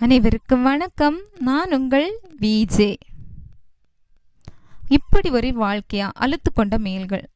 அனைவருக்கும் வணக்கம். நான் உங்கள் விஜே. இப்படி ஒரு வாழ்க்கையா? அழுத்து கொண்ட மேல்கள்.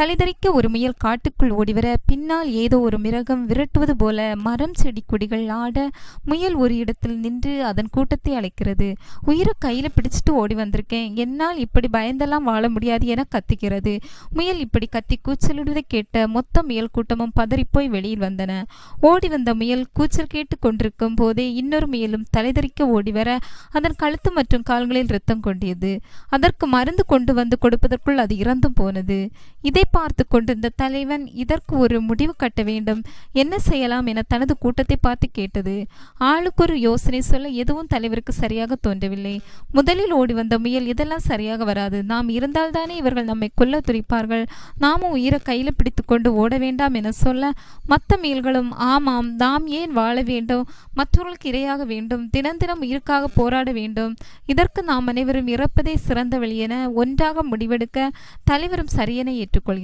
தலைதறிக்க ஒரு முயல் காட்டுக்குள் ஓடிவர பின்னால் ஏதோ ஒரு மிருகம் விரட்டுவது போல மரம் செடி கொடிகள் ஆட முயல் ஒரு இடத்தில் நின்று அதன் கூட்டத்தை அழைக்கிறது. உயிரை கையில் பிடிச்சிட்டு ஓடி வந்திருக்கேன். என்னால் இப்படி பயந்தெல்லாம் வாழ முடியாது என கத்துகிறது. முயல் இப்படி கத்தி கூச்சலிடுவதை கேட்ட மொத்த முயல் கூட்டமும் பதறிப்போய் வெளியில் வந்தன. ஓடி வந்த முயல் கூச்சல் கேட்டு கொண்டிருக்கும் போதே இன்னொரு முயலும் தலைதறிக்க ஓடி வர அதன் கழுத்து மற்றும் கால்களில் ரத்தம் கொண்டியது. அதற்கு மருந்து கொண்டு வந்து கொடுப்பதற்குள் அது இறந்தும் போனது. இதை பார்த்து கொண்டிருந்த தலைவன் இதற்கு ஒரு முடிவு கட்ட வேண்டும். என்ன செய்யலாம்? என தனது கூட்டத்தை பார்த்து கேட்டது. ஆளுக்கு ஒரு யோசனை சொல்ல எதுவும் தலைவருக்கு சரியாக தோன்றவில்லை. முதலில் ஓடி வந்த முயல் இதெல்லாம் சரியாக வராது. நாம் இருந்தால்தானே இவர்கள் நம்மை கொல்ல துடிப்பார்கள். நாமும் உயிரை கையில் பிடித்து கொண்டு ஓட வேண்டாம் என சொல்ல மற்ற முயல்களும் ஆமாம் நாம் ஏன் வாழ வேண்டும்? மற்றவர்களுக்கு இரையாக வேண்டும். தினம் தினம் உயிருக்காக போராட வேண்டும். இதற்கு நாம் அனைவரும் இறப்பதே சிறந்த வழி என ஒன்றாக முடிவெடுக்க தலைவரும் சரியென ஏற்றுக்கொள்கிறார்.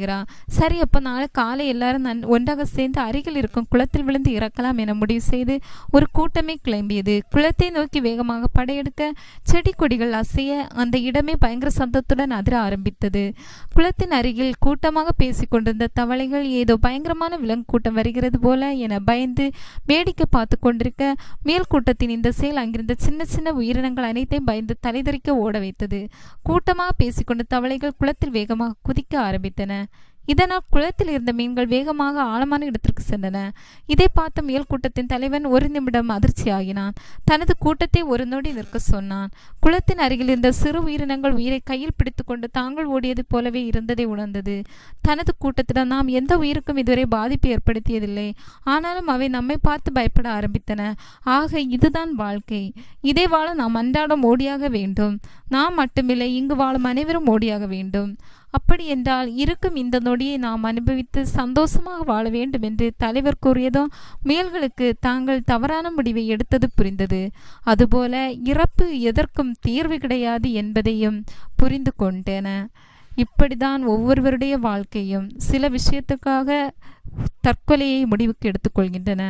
சரி அப்போ நாளை காலை எல்லாரும் நன் ஒன்றாக சேர்ந்து அருகில் இருக்கும் குளத்தில் விழுந்து இறக்கலாம் என முடிவு செய்து ஒரு கூட்டமே கிளம்பியது. குளத்தை நோக்கி வேகமாக படையெடுக்க செடி கொடிகள் அசைய அந்த இடமே பயங்கர சத்தத்துடன் அதிர ஆரம்பித்தது. குளத்தின் அருகில் கூட்டமாக பேசிக் கொண்டிருந்த தவளைகள் ஏதோ பயங்கரமான விலங்கு கூட்டம் வருகிறது போல என பயந்து வேடிக்கை பார்த்து கொண்டிருக்க மேல் கூட்டத்தின் இந்த செயல் அங்கிருந்த சின்ன சின்ன உயிரினங்கள் அனைத்தையும் பயந்து தலைதறிக்க ஓட வைத்தது. கூட்டமாக பேசிக்கொண்டு தவளைகள் குளத்தில் வேகமாக குதிக்க ஆரம்பித்தன. இதனால் குளத்தில் இருந்த மீன்கள் வேகமாக ஆழமான இடத்திற்கு சென்றன. இதை பார்த்த மேல் கூட்டத்தின் தலைவன் ஒரு நிமிடம் அதிர்ச்சியாகினான். தனது கூட்டத்தை ஒரு நொடி நிற்க சொன்னான். குளத்தின் அருகில் இருந்த சிறு உயிரினங்கள் உயிரை கையில் பிடித்துக்கொண்டு தாங்கள் ஓடியது போலவே இருந்ததை உணர்ந்தது. தனது கூட்டத்திடம் நாம் எந்த உயிருக்கும் இதுவரை பாதிப்பு ஏற்படுத்தியதில்லை. ஆனாலும் அவை நம்மை பார்த்து பயப்பட ஆரம்பித்தன. ஆக இதுதான் வாழ்க்கை. இதை வாழ நாம் அன்றாடம் ஓடியாக வேண்டும். நாம் மட்டுமில்லை இங்கு வாழும் அனைவரும் ஓடியாக வேண்டும். அப்படி என்றால் இருக்கும் இந்த நொடியை நாம் அனுபவித்து சந்தோஷமாக வாழ வேண்டும் என்று தலைவர் கூறியதும் முயல்களுக்கு தாங்கள் தவறான முடிவை எடுத்தது புரிந்தது. அதுபோல இறப்பு எதற்கும் தீர்வு கிடையாது என்பதையும் புரிந்து கொண்டன. இப்படிதான் ஒவ்வொருவருடைய வாழ்க்கையும் சில விஷயத்துக்காக தற்கொலையை முடிவுக்கு எடுத்துக்கொள்கின்றன.